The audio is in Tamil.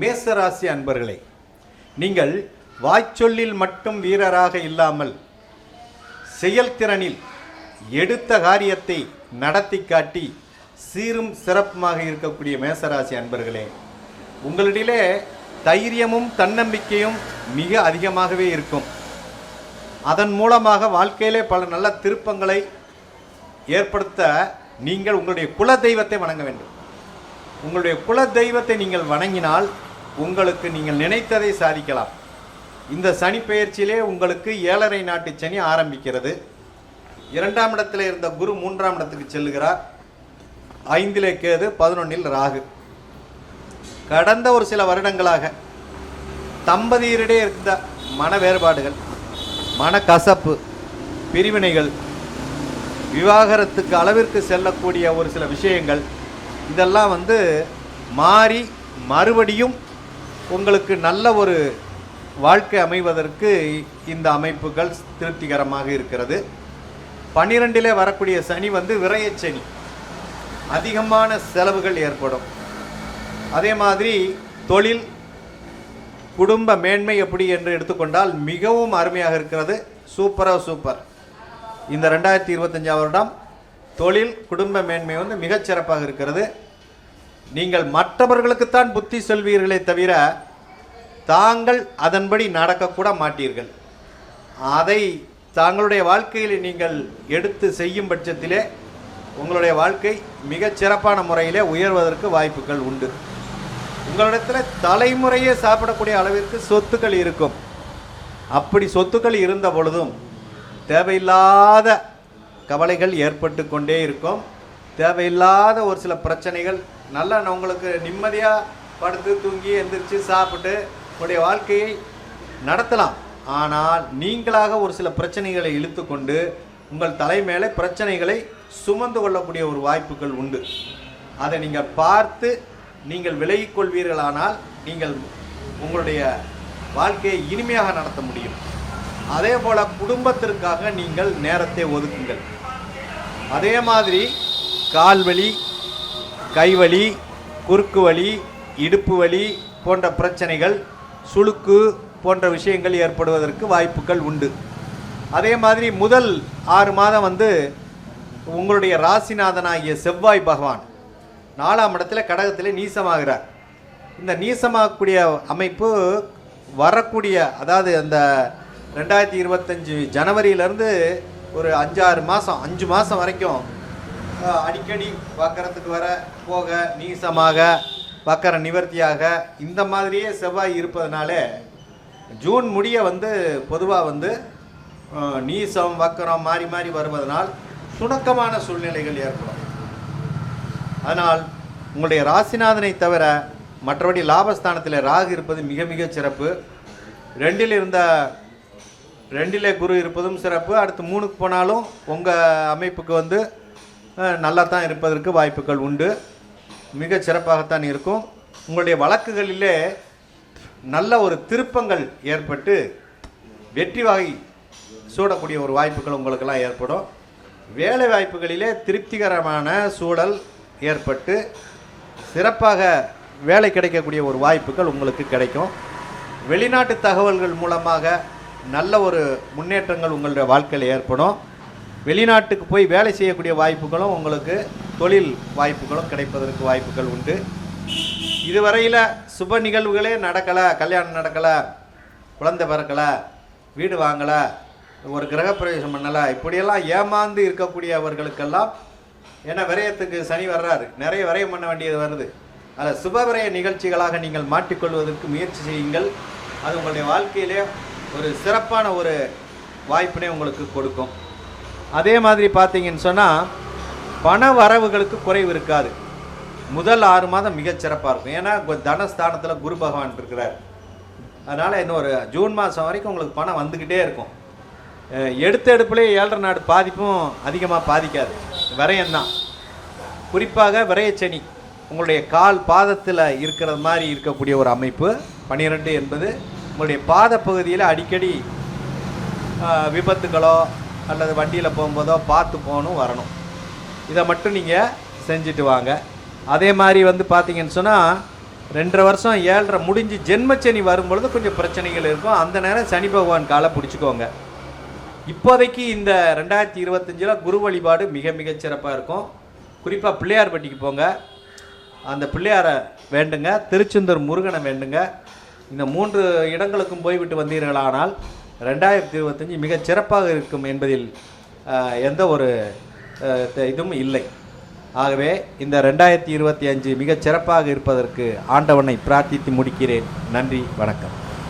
மேசராசி அன்பர்களே நீங்கள் வாய்ச்சொல்லில் மட்டும் வீரராக இல்லாமல் செயல்திறனில் எடுத்த காரியத்தை நடத்தி காட்டி சீரும் சிறப்புமாக இருக்கக்கூடிய மேசராசி அன்பர்களே உங்களிடையிலே தைரியமும் தன்னம்பிக்கையும் மிக அதிகமாகவே இருக்கும். அதன் மூலமாக வாழ்க்கையிலே பல நல்ல திருப்பங்களை ஏற்படுத்த நீங்கள் உங்களுடைய குல தெய்வத்தை வணங்க வேண்டும். உங்களுடைய குல தெய்வத்தை நீங்கள் வணங்கினால் உங்களுக்கு நீங்கள் நினைத்ததை சாதிக்கலாம். இந்த சனி பெயர்ச்சியிலே உங்களுக்கு ஏழரை நாட்டு சனி ஆரம்பிக்கிறது. இரண்டாம் இடத்தில் இருந்த குரு மூன்றாம் இடத்துக்கு செல்லுகிறார். ஐந்திலே கேது பதினொன்னில் ராகு. கடந்த ஒரு சில வருடங்களாக தம்பதியரிடையே இருந்த மன வேறுபாடுகள் மனக்கசப்பு பிரிவினைகள் விவாகரத்துக்கு அளவிற்கு செல்லக்கூடிய ஒரு சில விஷயங்கள் இதெல்லாம் வந்து மாறி மறுபடியும் உங்களுக்கு நல்ல ஒரு வாழ்க்கை அமைவதற்கு இந்த அமைப்புகள் திருப்திகரமாக இருக்கிறது. பன்னிரெண்டிலே வரக்கூடிய சனி வந்து விரயச் சனி அதிகமான செலவுகள் ஏற்படும். அதே மாதிரி தொழில் குடும்ப மேன்மை எப்படி என்று எடுத்துக்கொண்டால் மிகவும் அருமையாக இருக்கிறது. சூப்பராக சூப்பர். இந்த ரெண்டாயிரத்தி இருபத்தஞ்சாம் வருடம் தொழில் குடும்ப மேன்மை வந்து மிகச் சிறப்பாக இருக்கிறது. நீங்கள் மற்றவர்களுக்குத்தான் புத்தி சொல்வீர்களே தவிர தாங்கள் அதன்படி நடக்கக்கூட மாட்டீர்கள். அதை தாங்களுடைய வாழ்க்கையில் நீங்கள் எடுத்து செய்யும் பட்சத்திலே உங்களுடைய வாழ்க்கை மிகச் சிறப்பான முறையிலே உயர்வதற்கு வாய்ப்புகள் உண்டு. உங்களிடத்தில் தலைமுறையே சாப்பிடக்கூடிய அளவிற்கு சொத்துக்கள் இருக்கும். அப்படி சொத்துக்கள் இருந்த பொழுதும் தேவையில்லாத கவலைகள் ஏற்பட்டு கொண்டே இருக்கும். தேவையில்லாத ஒரு சில பிரச்சனைகள் நல்லா உங்களுக்கு நிம்மதியாக படுத்து தூங்கி எந்திரிச்சு சாப்பிட்டு உங்களுடைய வாழ்க்கையை நடத்தலாம். ஆனால் நீங்களாக ஒரு சில பிரச்சனைகளை இழுத்துக்கொண்டு உங்கள் தலைமையில பிரச்சனைகளை சுமந்து கொள்ளக்கூடிய ஒரு வாய்ப்புகள் உண்டு. அதை நீங்கள் பார்த்து நீங்கள் விலகிக் கொள்வீர்களானால் நீங்கள் உங்களுடைய வாழ்க்கையை இனிமையாக நடத்த முடியும். அதே போல் குடும்பத்திற்காக நீங்கள் நேரத்தை ஒதுக்குங்கள். அதே மாதிரி கால்வலி கைவலி குறுக்கு வலி இடுப்பு வலி போன்ற பிரச்சனைகள் சுளுக்கு போன்ற விஷயங்கள் ஏற்படுவதற்கு வாய்ப்புகள் உண்டு. அதே மாதிரி முதல் ஆறு மாதம் வந்து உங்களுடைய ராசிநாதனாகிய செவ்வாய் பகவான் நாலாம் இடத்துல கடகத்தில் நீசமாகிறார். இந்த நீசமாகக்கூடிய அமைப்பு வரக்கூடிய அதாவது அந்த ரெண்டாயிரத்தி இருபத்தஞ்சி ஜனவரியிலேருந்து ஒரு அஞ்சாறு மாதம் அஞ்சு மாதம் வரைக்கும் அடிக்கடி பார்க்குறதுக்கு வர போக நீசமாக வக்கர நிவர்த்தியாக இந்த மாதிரியே செவ்வாய் இருப்பதனால ஜூன் முடிய வந்து பொதுவாக வந்து நீசம் வக்கரம் மாறி மாறி வருவதனால் சுணக்கமான சூழ்நிலைகள் ஏற்படும். அதனால் உங்களுடைய ராசிநாதனை தவிர மற்றபடி லாபஸ்தானத்தில் ராகு இருப்பது மிக மிக சிறப்பு. ரெண்டில் இருந்த ரெண்டிலே குரு இருப்பதும் சிறப்பு. அடுத்து மூணுக்கு போனாலும் உங்கள் அமைப்புக்கு வந்து நல்லா தான் இருப்பதற்கு வாய்ப்புகள் உண்டு. மிக சிறப்பாகத்தான் இருக்கும். உங்களுடைய வழக்குகளிலே நல்ல ஒரு திருப்பங்கள் ஏற்பட்டு வெற்றி வகை சூடக்கூடிய ஒரு வாய்ப்புகள் உங்களுக்கெல்லாம் ஏற்படும். வேலை வாய்ப்புகளிலே திருப்திகரமான சூழல் ஏற்பட்டு சிறப்பாக வேலை கிடைக்கக்கூடிய ஒரு வாய்ப்புகள் உங்களுக்கு கிடைக்கும். வெளிநாட்டு தகவல்கள் மூலமாக நல்ல ஒரு முன்னேற்றங்கள் உங்களுடைய வாழ்க்கையில் ஏற்படும். வெளிநாட்டுக்கு போய் வேலை செய்யக்கூடிய வாய்ப்புகளும் உங்களுக்கு தொழில் வாய்ப்புகளும் கிடைப்பதற்கு வாய்ப்புகள் உண்டு. இதுவரையில் சுப நிகழ்வுகளே நடக்கலை கல்யாணம் நடக்கலை குழந்தை பிறக்கலை வீடு வாங்கலை ஒரு கிரகப்பிரவேசம் பண்ணலை இப்படியெல்லாம் ஏமாந்து இருக்கக்கூடியவர்களுக்கெல்லாம் ஏன்னா விரயத்துக்கு சனி வர்றாரு. நிறைய விரயம் பண்ண வேண்டியது வருது. அதில் சுப விரய நிகழ்ச்சிகளாக நீங்கள் மாட்டிக்கொள்வதற்கு முயற்சி செய்யுங்கள். அது உங்களுடைய வாழ்க்கையிலே ஒரு சிறப்பான ஒரு வாய்ப்பினை உங்களுக்கு கொடுக்கும். அதே மாதிரி பார்த்தீங்கன்னு சொன்னால் பண வரவுகளுக்கு குறைவு இருக்காது. முதல் ஆறு மாதம் மிகச்சிறப்பாக இருக்கும். ஏன்னா தனஸ்தானத்தில் குரு பகவான் இருக்கிறார். அதனால் இன்னொரு ஜூன் மாதம் வரைக்கும் உங்களுக்கு பணம் வந்துக்கிட்டே இருக்கும். அஹ் எடுத்த எடுப்புலேயே ஏழரை நாடு பாதிப்பும் அதிகமாக பாதிக்காது. விரயம்தான் குறிப்பாக விரயச்சனி உங்களுடைய கால் பாதத்தில் இருக்கிறது மாதிரி இருக்கக்கூடிய ஒரு அமைப்பு பன்னிரெண்டு என்பது உங்களுடைய பாத பகுதியில் அடிக்கடி விபத்துகளோ அல்லது வண்டியில் போகும்போதோ பார்த்து போகணும் வரணும். இதை மட்டும் நீங்கள் செஞ்சுட்டு வாங்க. அதே மாதிரி வந்து பார்த்தீங்கன்னு சொன்னால் ரெண்டரை வருஷம் ஏழரை முடிஞ்சு ஜென்மச்சனி வரும்பொழுது கொஞ்சம் பிரச்சனைகள் இருக்கும். அந்த நேரம் சனி பகவான் காலை பிடிச்சிக்கோங்க. இப்போதைக்கு இந்த ரெண்டாயிரத்தி இருபத்தஞ்சில் குரு வழிபாடு மிக மிக சிறப்பாக இருக்கும். குறிப்பாக பிள்ளையார்பட்டிக்கு போங்க. அந்த பிள்ளையாரை வேண்டுங்க. திருச்செந்தூர் முருகனை வேண்டுங்க. இந்த மூன்று இடங்களுக்கும் போய்விட்டு வந்தீர்களானால் ரெண்டாயிரத்தி இருபத்தஞ்சி மிகச் சிறப்பாக இருக்கும் என்பதில் எந்த ஒரு த- இதுவும் இல்லை. ஆகவே இந்த ரெண்டாயிரத்தி இருபத்தி அஞ்சு மிகச் சிறப்பாக இருப்பதற்கு ஆண்டவனை பிரார்த்தித்து முடிக்கிறேன். நன்றி வணக்கம்.